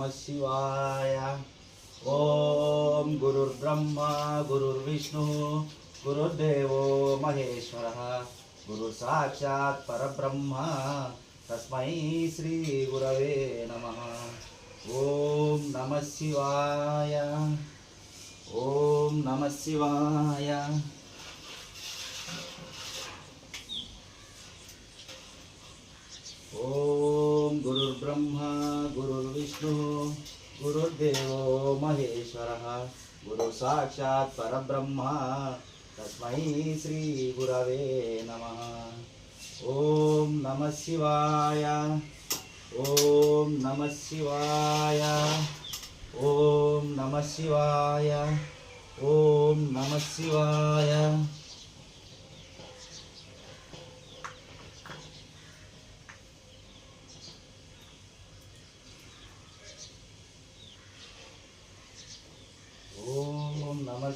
नमः शिवाय। ॐ गुरुर्ब्रह्मा गुरुर्देव महेश्वर। गुरु गुरुसाक्षात् परब्रह्म। तस्मै श्रीगुरवे नमः। ओम नमः शिवाय। ओम नमः शिवाय। ओम गुरुर्ब्रह्मा गुरु విష్ణు గురుర్విష్ణు మహేశ్వర గురు సాక్షాత్ పరబ్రహ్మ తస్మై శ్రీ గురవే నమ. ఓం నమ శివాయ ఓం నమ శివాయ ఓం నమ శివాయ ఓం నమ శివాయ.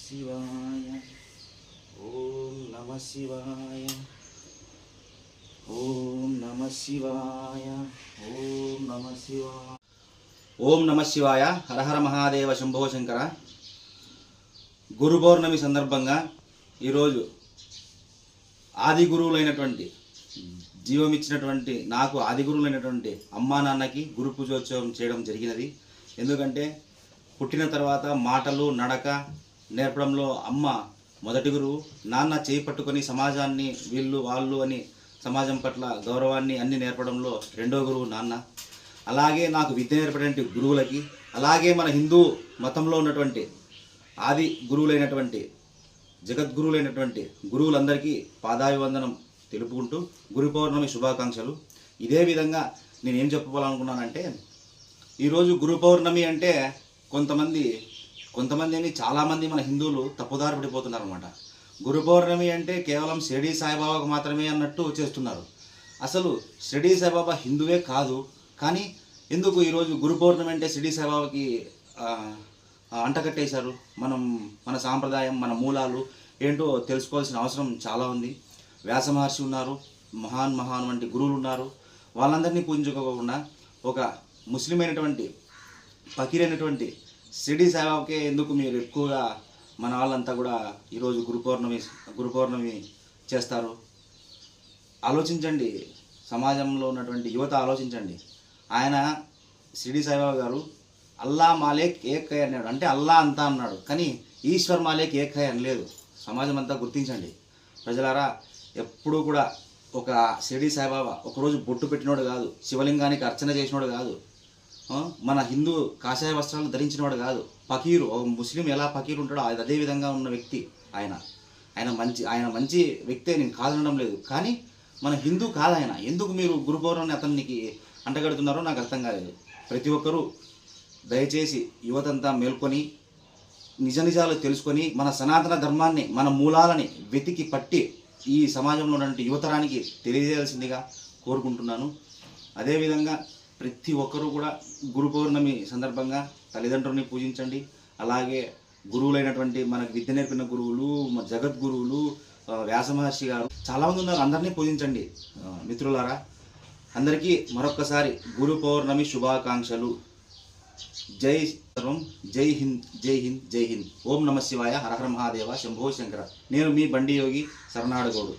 శివాయ ఓం నమ శివాయ ఓం నమ శివాయ ఓం నమ శివాయ ఓం నమ శివాయ హరహర మహాదేవ శంభో శంకర గురు పౌర్ణమి సందర్భంగా ఈరోజు ఆది గురువులైనటువంటి జీవమిచ్చినటువంటి నాకు ఆది గురువులైనటువంటి అమ్మా నాన్నకి గురు పూజోత్సవం చేయడం జరిగినది. ఎందుకంటే పుట్టిన తర్వాత మాటలు నడక నేర్పడంలో అమ్మ మొదటి గురువు నాన్న చేయి పట్టుకొని సమాజాన్ని వీళ్ళు వాళ్ళు అని సమాజం పట్ల గౌరవాన్ని అన్ని నేర్పడంలో రెండో గురువు నాన్న. అలాగే నాకు విద్య నేర్పడానికి గురువులకి అలాగే మన హిందూ మతంలో ఉన్నటువంటి ఆది గురువులైనటువంటి జగద్గురువులైనటువంటి గురువులందరికీ పాదాభివందనం తెలుపుకుంటూ గురు పౌర్ణమి శుభాకాంక్షలు. ఇదే విధంగా నేనేం చెప్పుకోవాలనుకున్నానంటే చెప్పాలనుకున్నానంటే ఈరోజు గురు పౌర్ణమి అంటే కొంతమంది కొంతమంది అని చాలామంది మన హిందువులు తప్పుదారి పడిపోతున్నారు అనమాట గురు పౌర్ణమి అంటే కేవలం షిరిడీ సాయిబాబాకు మాత్రమే అన్నట్టు చేస్తున్నారు. అసలు షిరిడీ సాయిబాబా హిందువే కాదు కానీ ఎందుకు ఈరోజు గురు పౌర్ణమి అంటే షిరిడీ సాయిబాబాకి అంటకట్టేశారు మనం మన సాంప్రదాయం మన మూలాలు ఏంటో తెలుసుకోవాల్సిన అవసరం చాలా ఉంది. వ్యాస మహర్షి ఉన్నారు మహాన్ మహాన్ వంటి గురువులు ఉన్నారు. వాళ్ళందరినీ పూజించుకోకుండా ఒక ముస్లిం అయినటువంటి ఫకీర్ అయినటువంటి షిరిడి సాయిబాబాకే ఎందుకు మీరు ఎక్కువగా మన వాళ్ళంతా కూడా ఈరోజు గురు పౌర్ణమి గురు పౌర్ణమి చేస్తారు? ఆలోచించండి. సమాజంలో ఉన్నటువంటి యువత ఆలోచించండి. ఆయన షిరిడి సాయిబాబా గారు అల్లా మాలేక్ ఏకై అన్నాడు. అంటే అల్లా అంతా అన్నాడు. కానీ ఈశ్వర్ మాలేక్ ఏకై అనలేదు. సమాజం అంతా గుర్తించండి. ప్రజలారా ఎప్పుడూ కూడా ఒక షిరిడి సాయిబాబా ఒకరోజు బొట్టు పెట్టినోడు కాదు. శివలింగానికి అర్చన చేసినోడు కాదు. మన హిందూ కాషాయ వస్త్రాలు ధరించినవాడు కాదు. ఫకీరు ఒక ముస్లిం ఎలా ఫకీరు ఉంటాడో అది అదే విధంగా ఉన్న వ్యక్తి ఆయన. ఆయన మంచి ఆయన మంచి వ్యక్తే నేను కాదనడం లేదు. కానీ మన హిందూ కాదు ఆయన. ఎందుకు మీరు గురు అతనికి అంటగడుతున్నారో నాకు అర్థం కాలేదు. ప్రతి ఒక్కరూ దయచేసి యువతంతా మేల్కొని నిజ నిజాలు తెలుసుకొని మన సనాతన ధర్మాన్ని మన మూలాలని వెతికి పట్టి ఈ సమాజంలో ఉన్నటువంటి యువతరానికి తెలియజేయాల్సిందిగా కోరుకుంటున్నాను. అదేవిధంగా ప్రతి ఒక్కరూ కూడా గురు పౌర్ణమి సందర్భంగా తల్లిదండ్రుల్ని పూజించండి. అలాగే గురువులైనటువంటి మనకు విద్య నేర్పిన గురువులు మన జగద్గురువులు వ్యాస మహర్షి గారు చాలామంది ఉన్నారు. అందరినీ పూజించండి. మిత్రులారా అందరికీ మరొక్కసారి గురు పౌర్ణమి శుభాకాంక్షలు. జై సర్వం జై హింద్ జై హింద్ జై హింద్. ఓం నమ శివాయ హరహర మహాదేవ శంభో శంకర. నేను మీ బండి యోగి శరణాడగోడు.